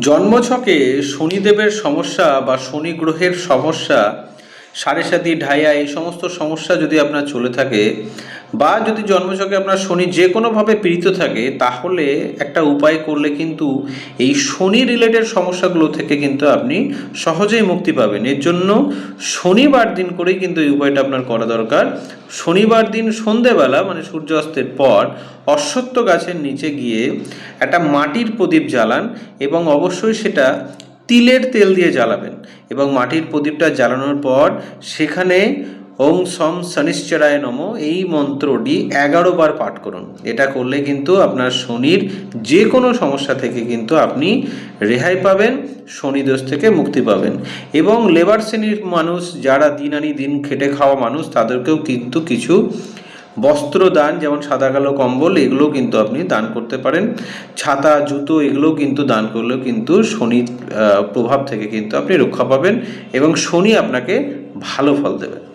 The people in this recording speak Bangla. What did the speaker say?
জন্মছকে শনিদেবের সমস্যা বা শনি গ্রহের সমস্যা সাড়ে সাতি ঢাইয়া, এই সমস্ত সমস্যা যদি আপনার চলে থাকে বা যদি জন্মছকে আপনার শনি যে কোনোভাবে পীড়িত থাকে, তাহলে একটা উপায় করলে কিন্তু এই শনি রিলেটেড সমস্যাগুলো থেকে কিন্তু আপনি সহজেই মুক্তি পাবেন। এর জন্য শনিবার দিন করেই কিন্তু এই উপায়টা আপনার করা দরকার। শনিবার দিন সন্ধেবেলা মানে সূর্যাস্তের পর, অশ্বত্থ গাছের নিচে গিয়ে একটা মাটির প্রদীপ জ্বালান এবং অবশ্যই সেটা তিলের তেল দিয়ে জ্বালাবেন এবং মাটির প্রদীপটা জ্বালানোর পর সেখানে ওং সম শনিশ্চরায় নম এই মন্ত্রটি এগারো বার পাঠ করুন। এটা করলে কিন্তু আপনার শনির যে কোনো সমস্যা থেকে কিন্তু আপনি রেহাই পাবেন, শনি দোষ থেকে মুক্তি পাবেন। এবং লেবার শ্রেণির মানুষ, যারা দিন আনি দিন খেটে খাওয়া মানুষ, তাদেরকেও কিন্তু কিছু বস্ত্র দান যেমন সাদা, কালো, কম্বল এগুলো কিন্তু আপনি দান করতে পারেন। ছাতা, জুতো এগুলো কিন্তু দান করলেও কিন্তু শনির প্রভাব থেকে কিন্তু আপনি রক্ষা পাবেন এবং শনি আপনাকে ভালো ফল দেবে